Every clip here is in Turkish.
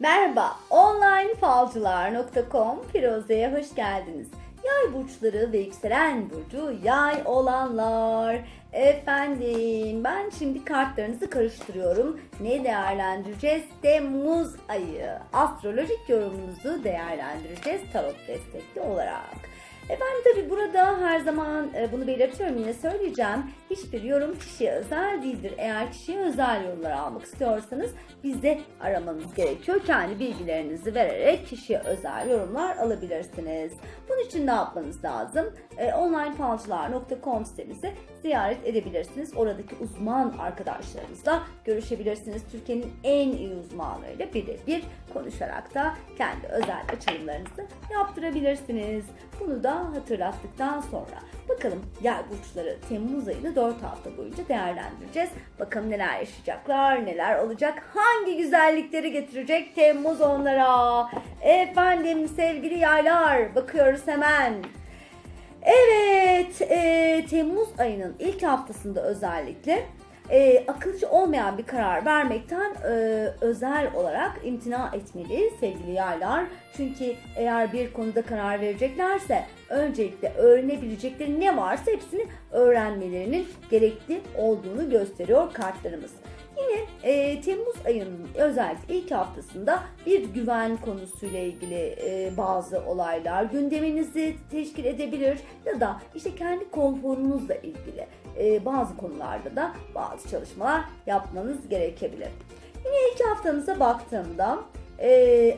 Merhaba, onlinefalcılar.com Firuze'ye hoş geldiniz. Yay burçları ve yükselen burcu yay olanlar. Efendim ben şimdi kartlarınızı karıştırıyorum. Ne değerlendireceğiz? Temmuz ayı. Astrolojik yorumunuzu değerlendireceğiz tarot destekli olarak. Efendim tabi burada her zaman e, bunu belirtiyorum yine söyleyeceğim. Hiçbir yorum kişiye özel değildir. Eğer kişiye özel yorumlar almak istiyorsanız bizde aramanız gerekiyor. Kendi bilgilerinizi vererek kişiye özel yorumlar alabilirsiniz. Bunun için ne yapmanız lazım? E, onlinefalcılar.com sitemizi ziyaret edebilirsiniz. Oradaki uzman arkadaşlarınızla görüşebilirsiniz. Türkiye'nin en iyi uzmanlarıyla birebir konuşarak da kendi özel açılımlarınızı yaptırabilirsiniz. Bunu da hatırlattıktan sonra bakalım yay burçları Temmuz ayını 4 hafta boyunca değerlendireceğiz. Bakalım neler yaşayacaklar, neler olacak, hangi güzellikleri getirecek Temmuz onlara. Efendim sevgili yaylar bakıyoruz hemen. Evet, e, Temmuz ayının ilk haftasında özellikle e, akılcı olmayan bir karar vermekten e, özel olarak imtina etmeli sevgili yaylar. Çünkü eğer bir konuda karar vereceklerse öncelikle öğrenebilecekleri ne varsa hepsini öğrenmelerinin gerekli olduğunu gösteriyor kartlarımız. Yine e, Temmuz ayının özellikle ilk haftasında bir güven konusuyla ilgili e, bazı olaylar gündeminizi teşkil edebilir ya da işte kendi konforunuzla ilgili e, bazı konularda da bazı çalışmalar yapmanız gerekebilir. Yine ilk haftanıza baktığımda e,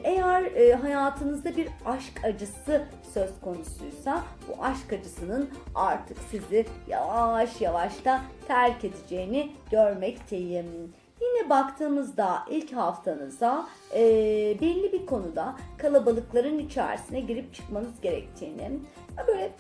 eğer e, hayatınızda bir aşk acısı söz konusuysa bu aşk acısının artık sizi yavaş yavaş da terk edeceğini görmekteyim. Yine baktığımızda ilk haftanıza e, belli bir konuda kalabalıkların içerisine girip çıkmanız gerektiğini, böyle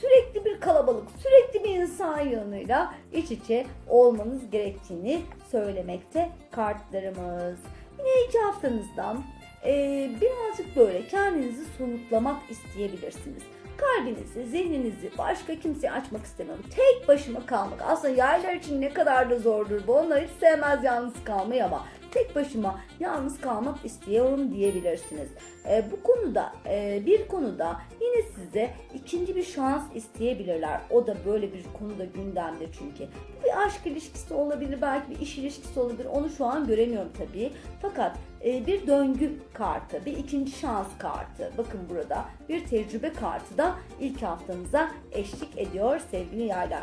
sürekli bir kalabalık, sürekli bir insan yığınıyla iç içe olmanız gerektiğini söylemekte kartlarımız. Yine iki haftanızdan e, birazcık böyle kendinizi somutlamak isteyebilirsiniz. Kalbinizi, zihninizi başka kimseye açmak istemiyorum. Tek başıma kalmak. Aslında yaylar için ne kadar da zordur bu. Onlar hiç sevmez yalnız kalmayı ama tek başıma yalnız kalmak istiyorum diyebilirsiniz. E, bu konuda e, bir konuda yine size ikinci bir şans isteyebilirler. O da böyle bir konuda gündemde çünkü. Bu bir aşk ilişkisi olabilir, belki bir iş ilişkisi olabilir. Onu şu an göremiyorum tabii. Fakat e, bir döngü kartı, bir ikinci şans kartı. Bakın burada bir tecrübe kartı da ilk haftanıza eşlik ediyor sevgili yaylar.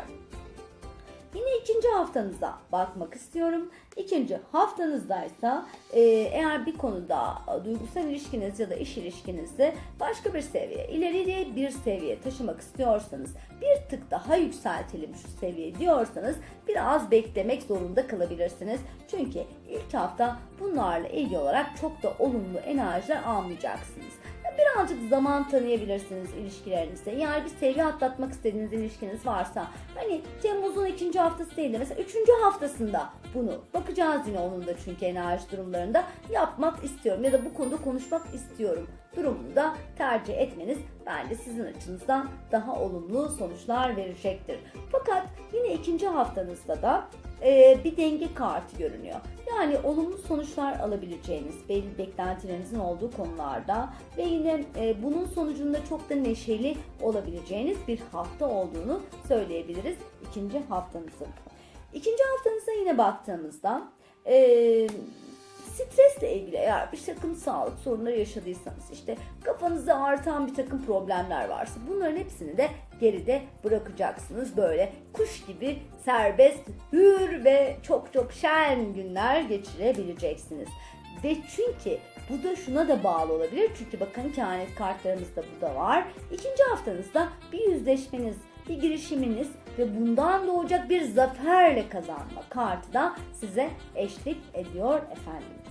Yine ikinci haftanıza bakmak istiyorum. İkinci haftanızdaysa e, eğer bir konuda duygusal ilişkiniz ya da iş ilişkinizi başka bir seviye, ileriye bir seviye taşımak istiyorsanız, bir tık daha yükseltelim şu seviye diyorsanız biraz beklemek zorunda kalabilirsiniz. Çünkü ilk hafta bunlarla ilgili olarak çok da olumlu enerjiler almayacaksınız birazcık zaman tanıyabilirsiniz ilişkilerinizde. Yani bir seviye atlatmak istediğiniz ilişkiniz varsa hani Temmuz'un ikinci haftası değil de mesela üçüncü haftasında bunu bakacağız yine onun da çünkü enerji durumlarında yapmak istiyorum ya da bu konuda konuşmak istiyorum durumunda tercih etmeniz bence sizin açınızdan daha olumlu sonuçlar verecektir. Fakat yine ikinci haftanızda da e, bir denge kartı görünüyor. Yani olumlu sonuçlar alabileceğiniz, belli beklentilerinizin olduğu konularda ve yine e, bunun sonucunda çok da neşeli olabileceğiniz bir hafta olduğunu söyleyebiliriz ikinci haftanızın. İkinci haftanıza yine baktığımızda e, stresle ilgili eğer bir takım sağlık sorunları yaşadıysanız işte kafanızda artan bir takım problemler varsa bunların hepsini de geride bırakacaksınız. Böyle kuş gibi serbest, hür ve çok çok şen günler geçirebileceksiniz. Ve çünkü bu da şuna da bağlı olabilir. Çünkü bakın kehanet kartlarımızda bu da var. İkinci haftanızda bir yüzleşmeniz, bir girişiminiz ve bundan doğacak bir zaferle kazanma kartı da size eşlik ediyor efendim.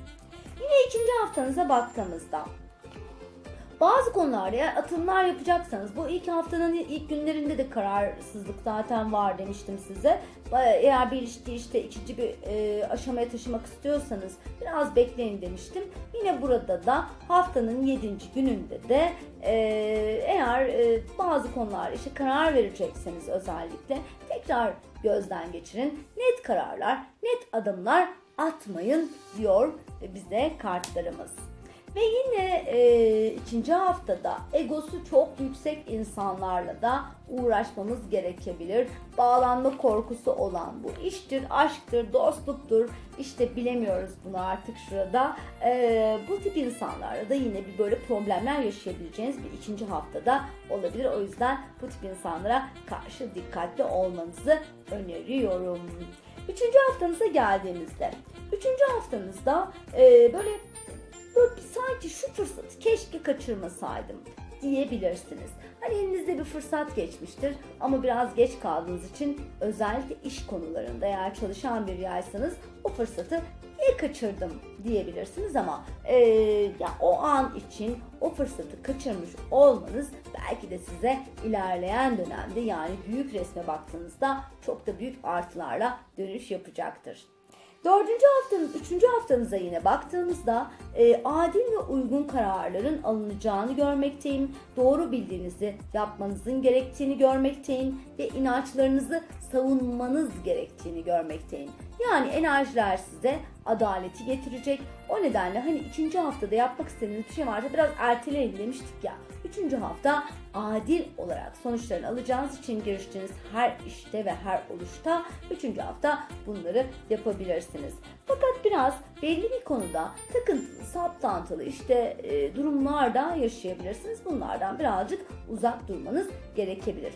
Yine ikinci haftanıza baktığımızda bazı konularda atımlar yapacaksanız bu ilk haftanın ilk günlerinde de kararsızlık zaten var demiştim size. Eğer bir ilişki işte ikinci bir e, aşamaya taşımak istiyorsanız biraz bekleyin demiştim. Yine burada da haftanın 7. gününde de e, eğer e, bazı konular işte karar verecekseniz özellikle tekrar gözden geçirin. Net kararlar, net adımlar atmayın diyor bize kartlarımız. Ve yine e, ikinci haftada egosu çok yüksek insanlarla da uğraşmamız gerekebilir. Bağlanma korkusu olan bu iştir, aşktır, dostluktur. İşte bilemiyoruz bunu artık şurada. E, bu tip insanlarla da yine bir böyle problemler yaşayabileceğiniz bir ikinci haftada olabilir. O yüzden bu tip insanlara karşı dikkatli olmanızı öneriyorum. Üçüncü haftanıza geldiğimizde, üçüncü haftanızda e, böyle böyle sanki şu fırsatı keşke kaçırmasaydım diyebilirsiniz. Hani elinizde bir fırsat geçmiştir ama biraz geç kaldığınız için özellikle iş konularında eğer çalışan bir yaysanız o fırsatı niye kaçırdım diyebilirsiniz ama e, ya o an için o fırsatı kaçırmış olmanız belki de size ilerleyen dönemde yani büyük resme baktığınızda çok da büyük artılarla dönüş yapacaktır. Dördüncü haftanın, üçüncü haftanıza yine baktığımızda e, adil ve uygun kararların alınacağını görmekteyim. Doğru bildiğinizi yapmanızın gerektiğini görmekteyim ve inançlarınızı savunmanız gerektiğini görmekteyim. Yani enerjiler size adaleti getirecek. O nedenle hani ikinci haftada yapmak istediğiniz bir şey varsa biraz erteleyin demiştik ya. Üçüncü hafta adil olarak sonuçlarını alacağınız için giriştiğiniz her işte ve her oluşta üçüncü hafta bunları yapabilirsiniz. Fakat biraz belli bir konuda takıntılı, saplantılı işte e, durumlarda yaşayabilirsiniz. Bunlardan birazcık uzak durmanız gerekebilir.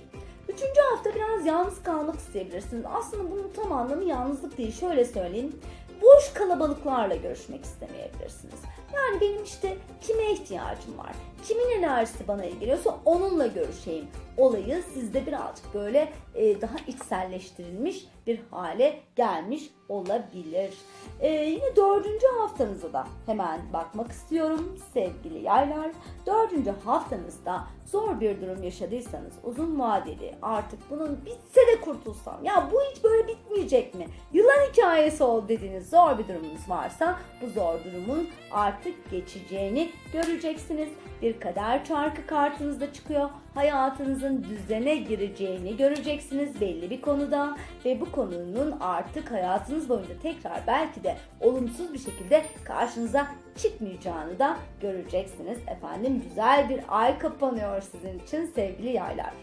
Üçüncü hafta biraz yalnız kalmak isteyebilirsiniz. Aslında bunun tam anlamı yalnızlık değil. Şöyle söyleyeyim. Boş kalabalıklarla görüşmek istemeyebilirsiniz. Yani benim işte kime ihtiyacım var? Kimin enerjisi bana iyi geliyorsa onunla görüşeyim. Olayı sizde birazcık böyle e, daha içselleştirilmiş bir hale gelmiş olabilir. E, yine dördüncü haftanıza da hemen bakmak istiyorum sevgili yaylar. Dördüncü haftanızda zor bir durum yaşadıysanız uzun vadeli artık bunun bitse de kurtulsam ya bu hiç böyle bitmeyecek mi? Yılan hikayesi ol dediğiniz zor bir durumunuz varsa bu zor durumun artık geçeceğini göreceksiniz. Bir kader çarkı kartınızda çıkıyor. Hayatınızın düzene gireceğini göreceksiniz belli bir konuda ve bu konunun artık hayatınız boyunca tekrar belki de olumsuz bir şekilde karşınıza çıkmayacağını da göreceksiniz. Efendim güzel bir ay kapanıyor sizin için sevgili yaylar.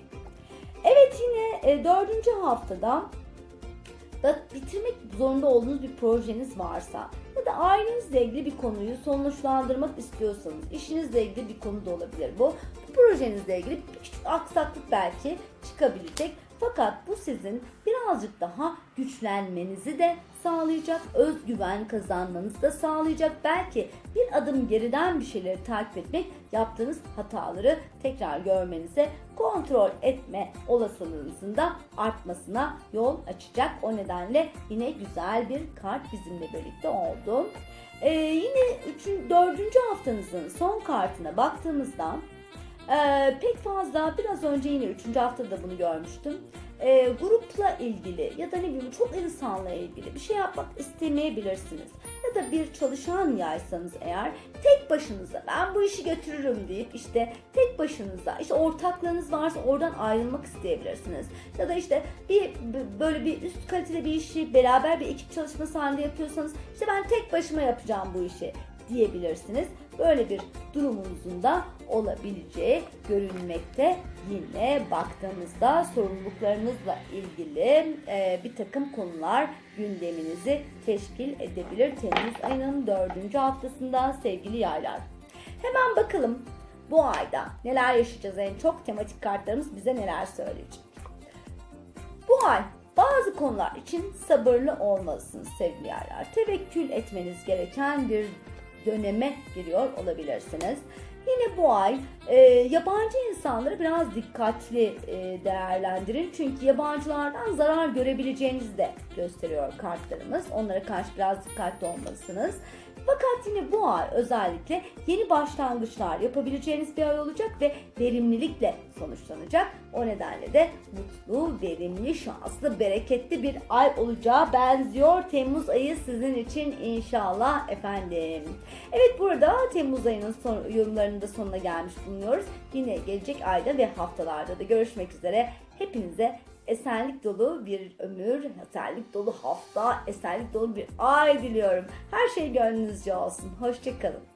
Evet yine e, dördüncü haftada da bitirmek zorunda olduğunuz bir projeniz varsa ya da ailenizle ilgili bir konuyu sonuçlandırmak istiyorsanız, işinizle ilgili bir konu da olabilir bu. Bu projenizle ilgili bir küçük aksaklık belki çıkabilecek. Fakat bu sizin birazcık daha güçlenmenizi de sağlayacak, özgüven kazanmanızı da sağlayacak. Belki bir adım geriden bir şeyleri takip etmek, yaptığınız hataları tekrar görmenize, kontrol etme olasılığınızın da artmasına yol açacak. O nedenle yine güzel bir kart bizimle birlikte oldu. Ee, yine üçün, dördüncü haftanızın son kartına baktığımızda ee, pek fazla biraz önce yine 3. haftada bunu görmüştüm. Ee, grupla ilgili ya da ne bileyim çok insanla ilgili bir şey yapmak istemeyebilirsiniz. Ya da bir çalışan yaysanız eğer tek başınıza ben bu işi götürürüm deyip işte tek başınıza işte ortaklarınız varsa oradan ayrılmak isteyebilirsiniz. Ya da işte bir böyle bir üst kaliteli bir işi beraber bir ekip çalışması halinde yapıyorsanız işte ben tek başıma yapacağım bu işi diyebilirsiniz. Böyle bir durumunuzun da olabileceği görünmekte. Yine baktığımızda sorumluluklarınızla ilgili e, bir takım konular gündeminizi teşkil edebilir. Temmuz ayının dördüncü haftasında sevgili yaylar. Hemen bakalım bu ayda neler yaşayacağız en çok tematik kartlarımız bize neler söyleyecek. Bu ay bazı konular için sabırlı olmalısınız sevgili yaylar. Tevekkül etmeniz gereken bir döneme giriyor olabilirsiniz. Yine bu ay e, yabancı insanları biraz dikkatli e, değerlendirin. Çünkü yabancılardan zarar görebileceğinizi de gösteriyor kartlarımız. Onlara karşı biraz dikkatli olmalısınız. Fakat yine bu ay özellikle yeni başlangıçlar yapabileceğiniz bir ay olacak ve verimlilikle sonuçlanacak. O nedenle de mutlu, verimli, şanslı, bereketli bir ay olacağı benziyor. Temmuz ayı sizin için inşallah efendim. Evet burada Temmuz ayının son, yorumlarının da sonuna gelmiş bulunuyoruz. Yine gelecek ayda ve haftalarda da görüşmek üzere. Hepinize esenlik dolu bir ömür, esenlik dolu hafta, esenlik dolu bir ay diliyorum. Her şey gönlünüzce olsun. Hoşçakalın.